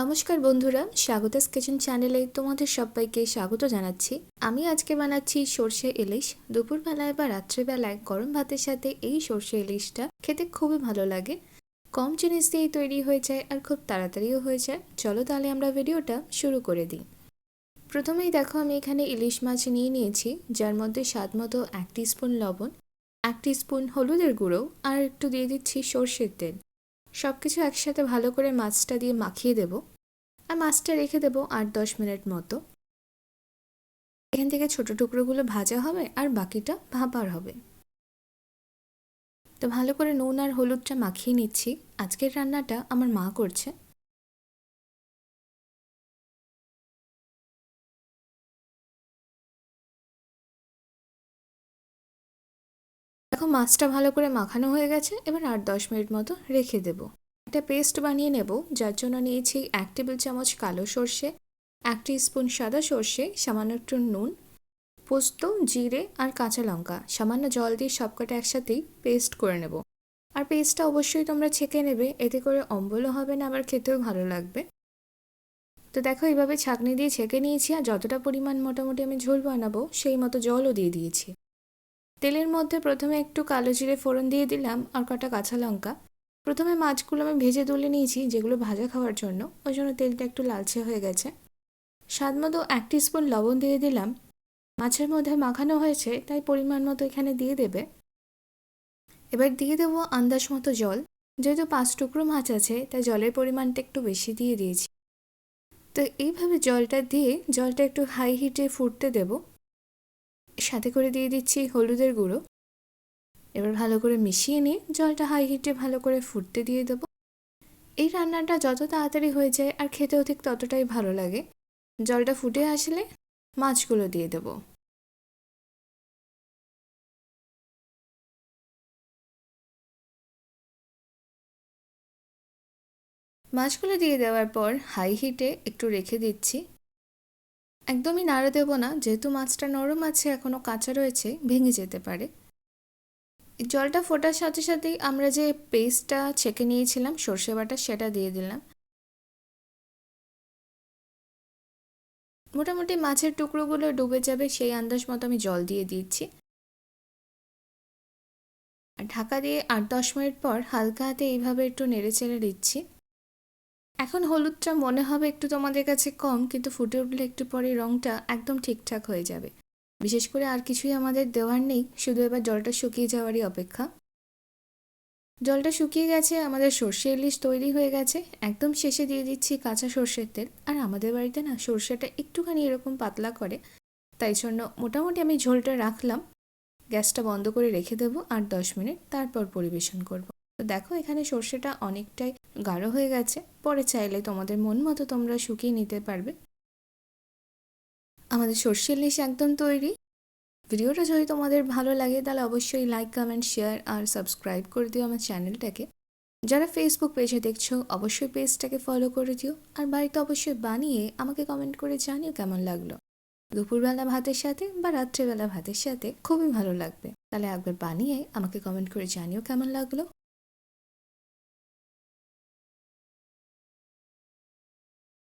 নমস্কার বন্ধুরা, স্বাগতাস কিচেন চ্যানেলে তোমাদের সবাইকে স্বাগত জানাচ্ছি। আমি আজকে বানাচ্ছি সর্ষে ইলিশ। দুপুরবেলায় বা রাত্রেবেলায় গরম ভাতের সাথে এই সর্ষে ইলিশটা খেতে খুবই ভালো লাগে। কম জিনিস দিয়েই তৈরি হয়ে যায় আর খুব তাড়াতাড়িও হয়ে যায়। চলো তাহলে আমরা ভিডিওটা শুরু করে দিই। প্রথমেই দেখো, আমি এখানে ইলিশ মাছ নিয়ে নিয়েছি, যার মধ্যে স্বাদ মতো এক স্পুন লবণ, এক স্পুন হলুদের গুঁড়ো আর একটু দিয়ে দিচ্ছি সর্ষের তেল। সব কিছু একসাথে ভালো করে মাছটা দিয়ে মাখিয়ে দেব আর মাছটা রেখে দেবো আট দশ মিনিট মতো। এখান থেকে ছোট টুকরোগুলো ভাজা হবে আর বাকিটা ভাপার হবে। তো ভালো করে নুন আর হলুদটা মাখিয়ে নিচ্ছি। আজকের রান্নাটা আমার মা করছে। দেখো, মাছটা ভালো করে মাখানো হয়ে গেছে। এবার আট দশ মিনিট মতো রেখে দেব। একটা পেস্ট বানিয়ে নেব, যার জন্য নিয়েছি এক টেবিল চামচ কালো সর্ষে, এক স্পুন সাদা সর্ষে, সামান্য একটু নুন, পোস্ত, জিরে আর কাঁচা লঙ্কা। সামান্য জল দিয়ে সবকটা একসাথেই পেস্ট করে নেব। আর পেস্টটা অবশ্যই তোমরা ছেঁকে নেবে, এতে করে অম্বলও হবে না, আবার খেতেও ভালো লাগবে। তো দেখো, এইভাবে ছাঁকনি দিয়ে ছেঁকে নিয়েছি, আর যতটা পরিমাণ মোটামুটি আমি ঝোল বানাবো, সেই মতো জলও দিয়ে দিয়েছি। তেলের মধ্যে প্রথমে একটু কালো জিরে ফোড়ন দিয়ে দিলাম আর কটা কাঁচা লঙ্কা। প্রথমে মাছগুলো আমি ভেজে তুলে নিয়েছি, যেগুলো ভাজা খাওয়ার জন্য। ওই জন্য তেলটা একটু লালচে হয়ে গেছে। স্বাদ মতো এক স্পুন লবণ দিয়ে দিলাম। মাছের মধ্যে মাখানো হয়েছে, তাই পরিমাণ মতো এখানে দিয়ে দেবে। এবার দিয়ে দেবো আন্দাজ মতো জল। যেহেতু পাঁচ টুকরো মাছ আছে, তাই জলের পরিমাণটা একটু বেশি দিয়ে দিয়েছি। তো এইভাবে জলটা দিয়ে, জলটা একটু হাই হিটে ফুটতে দেবো। সাথে করে দিয়ে দিচ্ছি হলুদের গুঁড়ো। এবার ভালো করে মিশিয়ে নিয়ে জলটা হাই হিটে ভালো করে ফুটতে দিয়ে দেবো। এই রান্নাটা যত তাড়াতাড়ি হয়ে যায় আর খেতেও ঠিক ততটাই ভালো লাগে, জলটা ফুটে আসলে মাছগুলো দিয়ে দেবো। মাছগুলো দিয়ে দেওয়ার পর হাই হিটে একটু রেখে দিচ্ছি। একদমই নাড়া দেবো না, যেহেতু মাছটা নরম আছে এখনও কাঁচা রয়েছে, ভেঙে যেতে পারে। জলটা ফোটার সাথে সাথেই আমরা যে পেস্টটা ছেঁকে নিয়েছিলাম, সর্ষে বাটা সেটা দিয়ে দিলাম। মোটামুটি মাছের টুকরোগুলো ডুবে যাবে, সেই আন্দাজ মতো আমি জল দিয়ে দিচ্ছি। ঢাকা দিয়ে আট দশ মিনিট পর হালকা হাতে এইভাবে একটু নেড়ে চেড়ে দিচ্ছি। এখন হলুদটা মনে হবে একটু তোমাদের কাছে কম, কিন্তু ফুটে উঠলে একটু পরে রঙটা একদম ঠিকঠাক হয়ে যাবে। বিশেষ করে আর কিছুই আমাদের দেওয়ার নেই, শুধু এবার জলটা শুকিয়ে যাওয়ারই অপেক্ষা। জলটা শুকিয়ে গেছে, আমাদের সর্ষে ইলিশ তৈরি হয়ে গেছে। একদম শেষে দিয়ে দিচ্ছি কাঁচা সর্ষের তেল। আর আমাদের বাড়িতে না সর্ষেটা একটুখানি এরকম পাতলা করে, তাই জন্য মোটামুটি আমি ঝোলটা রাখলাম। গ্যাসটা বন্ধ করে রেখে দেবো, আর দশ মিনিট তারপর পরিবেশন করব। তো দেখো, এখানে সর্ষেটা অনেকটাই গাঢ় হয়ে গেছে। পরে চাইলে তোমাদের মন মতো তোমরা শুকিয়ে নিতে পারবে। আমাদের সর্ষের ইলিশ একদম তৈরি। ভিডিওটা যদি তোমাদের ভালো লাগে, তাহলে অবশ্যই লাইক কমেন্ট শেয়ার আর সাবস্ক্রাইব করে দিও আমার চ্যানেলটাকে যারা ফেসবুক পেজে দেখছ, অবশ্যই পেজটাকে ফলো করে দিও। আর বাড়িতে অবশ্যই বানিয়ে আমাকে কমেন্ট করে জানিও কেমন লাগল। দুপুরবেলা ভাতের সাথে বা রাত্রেবেলা ভাতের সাথে খুবই ভালো লাগবে। তাহলে একবার বানিয়ে আমাকে কমেন্ট করে জানিও কেমন লাগল।